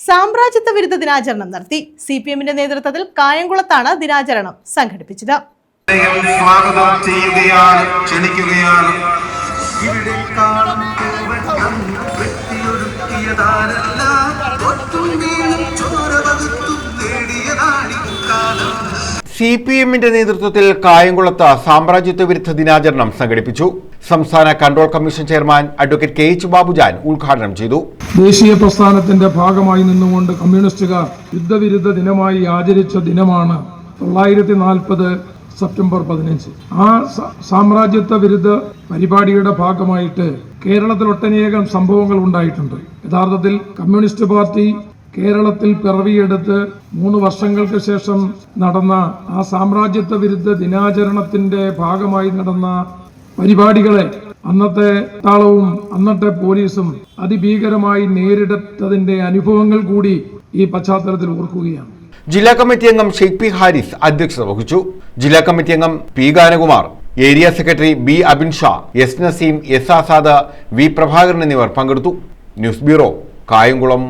സാമ്രാജ്യത്വ വിരുദ്ധ ദിനാചരണം നടത്തി. സി പി എമ്മിന്റെ നേതൃത്വത്തിൽ കായംകുളത്താണ് ദിനാചരണം സംഘടിപ്പിച്ചത്. സി പി എമ്മിന്റെ നേതൃത്വത്തിൽ കായംകുളത്ത് സാമ്രാജ്യത്വ വിരുദ്ധ ദിനാചരണം സംഘടിപ്പിച്ചു. സംസ്ഥാന control commission chairman advocate K H Babujan ഉദ്ഘാടനം ചെയ്തു. ദേശീയ പ്രസ്ഥാനത്തിന്റെ ഭാഗമായി നിന്നുകൊണ്ട് കമ്മ്യൂണിസ്റ്റുകാർ യുദ്ധവിരുദ്ധ ദിനമായി ആചരിച്ച ദിനമാണ് തൊള്ളായിരത്തി നാൽപ്പത് സെപ്റ്റംബർ പതിനഞ്ച്. ആ സാമ്രാജ്യത്വ വിരുദ്ധ പരിപാടിയുടെ ഭാഗമായിട്ട് കേരളത്തിൽ ഒട്ടനേകം സംഭവങ്ങൾ ഉണ്ടായിട്ടുണ്ട്. യഥാർത്ഥത്തിൽ കമ്മ്യൂണിസ്റ്റ് പാർട്ടി കേരളത്തിൽ പിറവിയെടുത്ത് മൂന്ന് വർഷങ്ങൾക്ക് ശേഷം നടന്ന ആ സാമ്രാജ്യത്വ വിരുദ്ധ ദിനാചരണത്തിന്റെ ഭാഗമായി നടന്ന പരിപാടികളെ അന്നത്തെ താളവും അന്നത്തെ പോലീസും അതിഭീകരമായി നേരിടത്തതിന്റെ അനുഭവങ്ങൾ കൂടി ഈ പശ്ചാത്തലത്തിൽ ഓർക്കുകയാണ്. ജില്ലാ കമ്മിറ്റി അംഗം ഷെയ്ഖ് പി ഹാരിസ് അധ്യക്ഷത വഹിച്ചു. ജില്ലാ കമ്മിറ്റി അംഗം P Ganakumar area secretary B Abin Shah S Naseem S Azad V Prabhakaran എന്നിവർ പങ്കെടുത്തു. News bureau Kayamkulam.